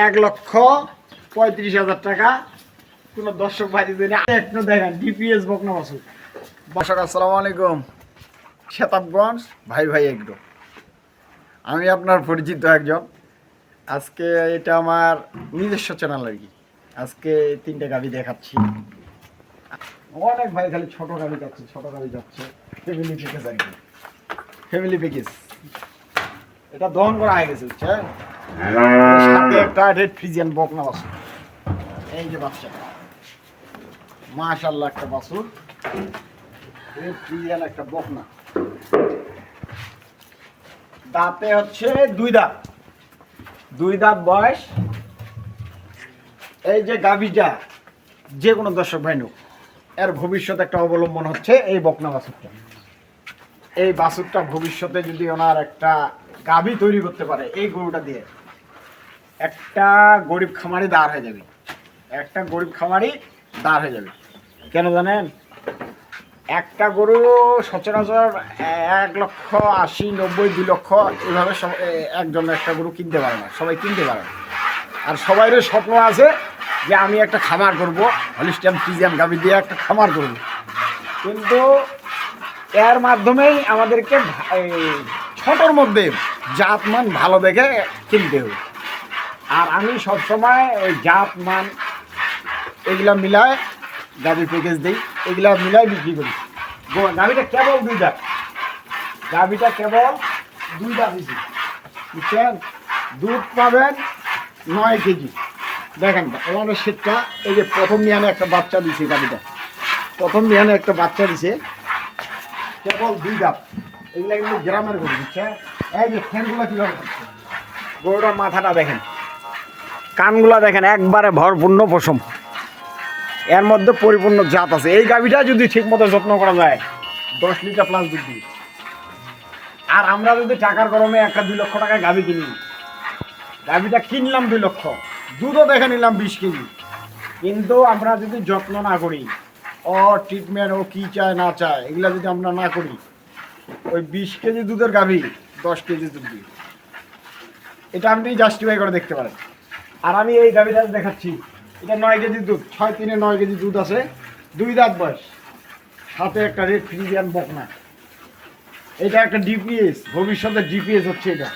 এক লক্ষ পঁয়ত্রিশ হাজার টাকা। কোন দর্শক ভাই যদি একটু দেখেন ডিপিএস বকনা বাসু দর্শক, আসসালামু আলাইকুম। শেতাবগঞ্জ ভাই ভাই এগ্রো আমি আপনার পরিচিত একজন। আজকে এটা আমার নিজস্ব চ্যানেল আর কি। আজকে তিনটে গাড়ি দেখাচ্ছি। অনেক ভাই খালি ছোট গাড়ি যাচ্ছে, ছোট গাড়ি যাচ্ছে। ফ্যামিলি প্যাকেজ আর কি। ফ্যামিলি প্যাকেজ এটা দহন করা হয়ে গেছে, বুঝছেন? সাথে একটা রেড ফ্রিজিয়ান বকনা বাসুর এই যে বাচ্চা। মাশাল্লাহ একটা বাসুর রেড ফ্রিজিয়ান একটা বকনা দাঁতে হচ্ছে দুই দাঁত। দুই দাঁত বয়স। এই যে গাভিটা যে কোনো দর্শক ভাই নোক এর ভবিষ্যৎ একটা অবলম্বন হচ্ছে এই বকনা বাছুরটা। এই বাসুরটা ভবিষ্যতে যদি ওনার একটা গাভী তৈরি করতে পারে এই গরুটা দিয়ে একটা গরিব খামারি দাঁড় হয়ে যাবে। একটা গরিব খামারি দাঁড় হয়ে যাবে। কেন জানেন? একটা গরু সচরাচর এক লক্ষ আশি, নব্বই, দুই লক্ষ এভাবে একজন একটা গরু কিনতে পারে না। সবাই কিনতে পারে। না আর সবাইয়ের স্বপ্ন আছে যে আমি একটা খামার করব, হলিস্টিয়াম, ফ্রিজিয়াম, গাভি দিয়ে একটা খামার করব। কিন্তু এর মাধ্যমেই আমাদেরকে ছোটোর মধ্যে জাতমান ভালো দেখে কিনতে হবে। আর আমি সবসময় ওই জাত, মান এগুলা মিলায় গাভি প্যাকেজ দিই, এগুলা মিলাই বিক্রি করি। গাভিটা কেবল দুই দাঁত। গাভিটা কেবল দুই দাঁত দিছি বুঝছেন? দুধ পাবেন নয় কেজি। দেখেন, আমাদের শীতটা এই যে প্রথম বিহানে একটা বাচ্চা দিছে গাভিটা। প্রথম বিহানে একটা বাচ্চা দিছে, কেবল দুই দাঁত। এগুলা কিন্তু গ্রামের গরু, বুঝছেন? এই যে ফ্যানগুলো কীভাবে গরুটার মাথাটা দেখেন। কানগুলা দেখেন, একবারে ভরপূর্ণ পশম। এর মধ্যে পরিপূর্ণ জাত আছে। এই গাভিটা যদি ঠিক মতো যত্ন করা যায়, দশ লিটার প্লাস দুধ দিই। আর আমরা যদি টাকার গরমে একটা দুই লক্ষ টাকায় গাভি কিনি, গাভিটা কিনলাম দুই লক্ষ, দুধও দেখে নিলাম বিশ কেজি। কিন্তু আমরা যদি যত্ন না করি, ও ট্রিটমেন্ট ও কী চায়, না চায়, এগুলো যদি আমরা না করি, ওই বিশ কেজি দুধের গাভি দশ কেজি দুধ দিই। এটা আপনি জাস্টিফাই করে দেখতে পারেন। আর আমি এই গাভিটা দেখাচ্ছি। এটা নয় কেজি দুধ, ছয় তিনে নয় কেজি দুধ আছে। দুই দাঁত বয়স। সাথে একটা রেড ফ্রিজিয়ান বকনা। এটা একটা ডিপিএস ভবিষ্যতে ডিপিএস হচ্ছে এটা।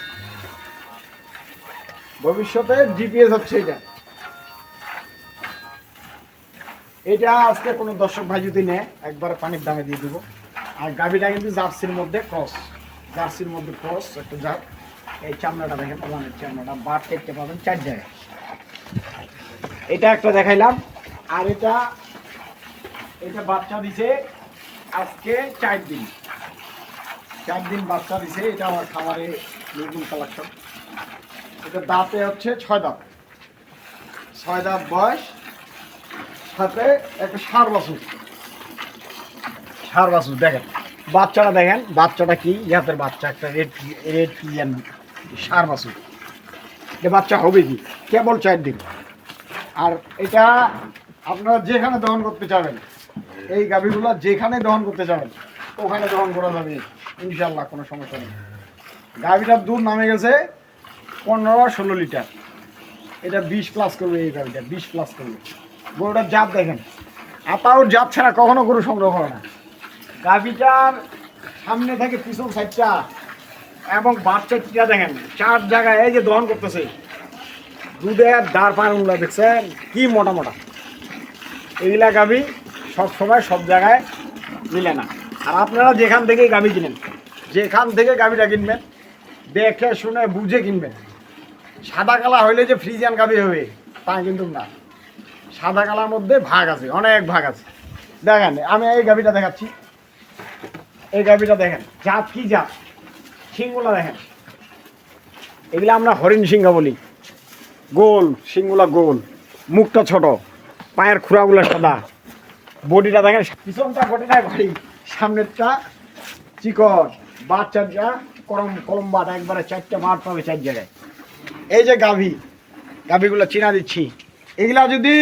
ভবিষ্যতে ডিপিএস হচ্ছে এটা। এটা আজকে কোনো দর্শক ভাই যদি নেয়, একবার পানির দামে দিয়ে দেবো। আর গাভিটা কিন্তু জার্সির মধ্যে ক্রস জার্সির মধ্যে ক্রস একটা জাত। এই চামড়াটা দেখেন প্রধানের চামড়াটা বার দেখতে পাবেন চার জায়গায়। এটা একটা দেখাইলাম, আর এটা এটা বাচ্চা দিছে আজকে চার দিন। চার দিন বাচ্চা দিছে, এটা আমার খামারে নতুন কালেকশন এটা দাঁতে হচ্ছে ছয় দাঁত। ছয় দাঁত বয়স, সাথে একটা সার বাছুর। সার বাছুর, দেখেন। বাচ্চাটা দেখেন, বাচ্চাটা কি? ইয়াতের বাচ্চা, একটা রেড রেড পিএন সার বাছুর এটা বাচ্চা হবে কি? কেবল চার দিন। আর এটা আপনারা যেখানে দহন করতে চাবেন, এই গাভীগুলো যেখানে দহন করতে চাবেন, ওখানে দহন করা যাবে। ইনশাল্লাহ কোনো সমস্যা নেই। গাভীটার দুধ নামে গেছে পনেরো ষোলো লিটার। এটা বিশ প্লাস করবে এই গাভীটা, বিশ প্লাস করবে। গরুটার জাত দেখেন। আপাউর জাত ছাড়া কখনো গরু সংগ্রহ করে না। গাভীটার সামনে থেকে পিছন সাইডটা এবং বাচ্চাটা দেখেন, চার জায়গায় এই যে দহন করতেছে। দুধের দাঁড় পানগুলো দেখছেন? কি মোটা মোটা। এইগুলা গাভি সব সময় সব জায়গায় মিলে না। আর আপনারা যেখান থেকে গাভি কিনেন, যেখান থেকে গাভিটা কিনবেন, দেখে শুনে বুঝে কিনবেন। সাদা কালা হইলে যে ফ্রিজিয়ান গাভি হবে, তা কিন্তু না। সাদা কালার মধ্যে ভাগ আছে, অনেক ভাগ আছে। দেখেন, আমি এই গাভিটা দেখাচ্ছি। এই গাভিটা দেখেন, জাত কি জাত? সিংগুলা দেখেন। এগুলো আমরা হরিণ সিংহ বলি। গোল সিংগুলা গোল। মুখটা ছোট, পায়ের খুঁড়াগুলো সাদা। বডিটা দেখেন, পিছনটা বডিটা ভারী সামনেরটা চিকন। বাচ্চাটা করম কলম বাট, একবারে চারটে মাঠ পাবে চার জায়গায়। এই যে গাভী, গাভীগুলো চিনা দিচ্ছি। এগুলা যদি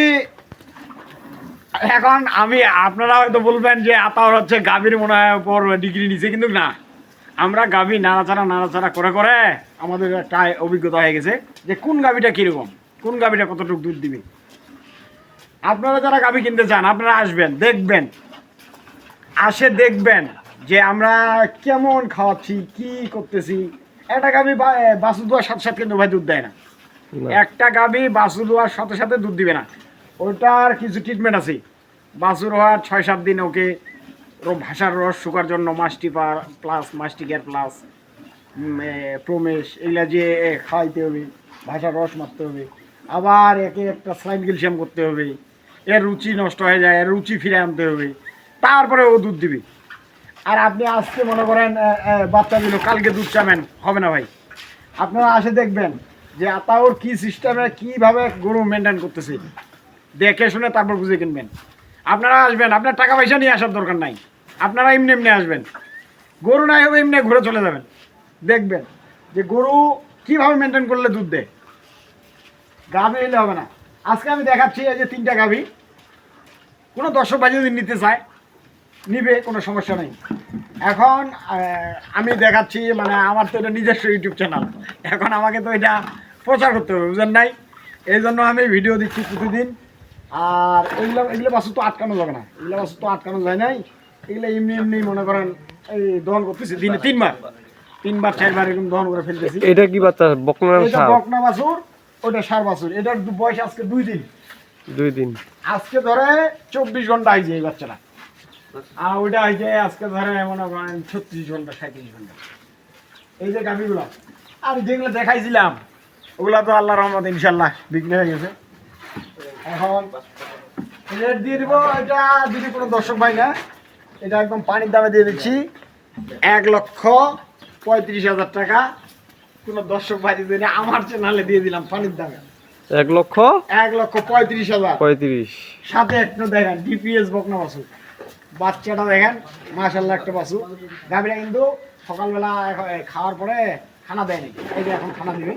এখন আমি, আপনারা হয়তো বলবেন যে আতার হচ্ছে গাভীর মনে হয় ডিগ্রি নিচে কিন্তু না। আমরা গাভী নাড়াচাড়া নাড়াচাড়া করে করে আমাদের একটা অভিজ্ঞতা হয়ে গেছে যে কোন গাভীটা কীরকম কোন গাভীটা কতটুকু দুধ দিবে। আপনারা যারা গাভী কিনতে চান আপনারা আসবেন দেখবেন আসে দেখবেন যে আমরা কেমন খাওয়াচ্ছি কি করতেছি। একটা গাভী বা- বাছু দেওয়ার সাথে সাথে কিন্তু ভাই দুধ দেয় না। একটা গাভী বাছু দেওয়ার সাথে সাথে দুধ দিবে না। ওটার কিছু ট্রিটমেন্ট আছে। বাছুর হওয়ার ছয় সাত দিন ওকে ভাষার রস শুকার জন্য মাস্টিপার প্লাস মাস্টিকের প্লাস প্রমেশ, এগুলা যে খাওয়াইতে হবে, ভাষার রস মারতে হবে। আবার একে একটা স্লাইন ক্যালসিয়াম করতে হবে। এর রুচি নষ্ট হয়ে যায়, এর রুচি ফিরে আনতে হবে। তারপরে ও দুধ দিবে। আর আপনি আজকে মনে করেন বাচ্চা দিল, কালকে দুধ চাবেন, হবে না ভাই। আপনারা আসে দেখবেন যে আতাউর কি সিস্টেমে কীভাবে গরু মেনটেন করতেছে। দেখে শুনে তারপর বুঝে কিনবেন। আপনারা আসবেন, আপনার টাকা পয়সা নিয়ে আসার দরকার নাই। আপনারা এমনি এমনি আসবেন। গরু নাই হবে এমনি ঘুরে চলে যাবেন। দেখবেন যে গরু কীভাবে মেনটেন করলে দুধ দেয়। গাভী এলে হবে না। আজকে আমি দেখাচ্ছি এই যে তিনটা গাভী। কোনো দর্শক ভাই যদি নিতে চায়, নিবে, কোনো সমস্যা নেই। এখন আমি দেখাচ্ছি মানে আমার তো এটা নিজস্ব ইউটিউব চ্যানেল এখন আমাকে তো এটা প্রচার করতে হবে, বুঝলেন নাই? এই জন্য আমি ভিডিও দিচ্ছি প্রতিদিন। আর এগুলো এগুলো বাসু তো আটকানো যাবে না। এগুলো বাসু তো আটকানো যায় নাই। এগুলো এমনি এমনি মনে করেন এই দহন করতেছি। দিনে তিনবার? তিনবার চারবার এরকম দহন করে ফেলতেছি। এটা কি বাচ্চা? বকনার এটা বকনা বাছুর ওটা সার বাছুর। এটার বয়স আজকে দুই দিন। দুই দিন। আজকে ধরে চব্বিশ ঘণ্টা আইছে এই বাচ্চাটা। আর ওইটা হয়েছে আজকে ধরে মনে করেন ছত্রিশ ঘণ্টা সাঁত্রিশ ঘণ্টা। এই যে গাভিগুলো। আর যেগুলো দেখাইছিলাম ওগুলা তো আল্লাহ রহমত ইনশাল্লাহ বিক্রি হয়ে গেছে। এখন রেট দিয়ে দিব এটা যদি কোনো দর্শক ভাই না এটা একদম পানির দামে দিয়ে দিচ্ছি। এক লক্ষ পঁয়ত্রিশ হাজার টাকা। কোনো দর্শক ভাই যদি আমার চ্যানেলে দিয়ে দিলাম পানির দামে। এক লক্ষ এক লক্ষ পঁয়ত্রিশ হাজার। পঁয়ত্রিশ। সাথে একটা দেখেন ডিপিএস বকনা বাসু বাচ্চাটা দেখেন মাশাল্লাহ একটা বাসু গাভীরা কিন্তু সকালবেলা খাওয়ার পরে খানা দেয়নি। এই যে এখন খানা দিবে।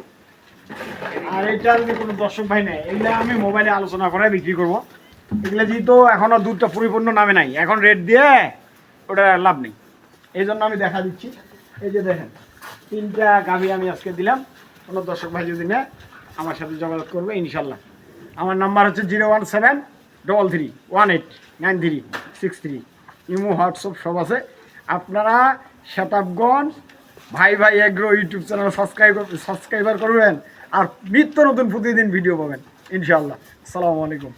আর এইটা যদি কোনো দর্শক ভাই নেই এইগুলো আমি মোবাইলে আলোচনা করে বিক্রি করব। এগুলো যেহেতু এখনও দুধটা পরিপূর্ণ নামে নাই। এখন রেট দিয়ে ওটা লাভ নেই। এই জন্য আমি দেখা দিচ্ছি। এই যে দেখেন, তিনটা গাভী আমি আজকে দিলাম। কোনো দর্শক ভাই যদি নেয়, আমার সাথে যোগাযোগ করবে, ইনশাল্লাহ। আমার নাম্বার হচ্ছে zero one seven, double three, one eight, nine three, six three. Imo, WhatsApp সব আছে। আপনারা শতাবগঞ্জ ভাই ভাই agro YouTube channel subscribe subscriber করবেন আর নিত্য নতুন প্রতিদিন ভিডিও পাবেন ইনশাআল্লাহ আসসালামু আলাইকুম।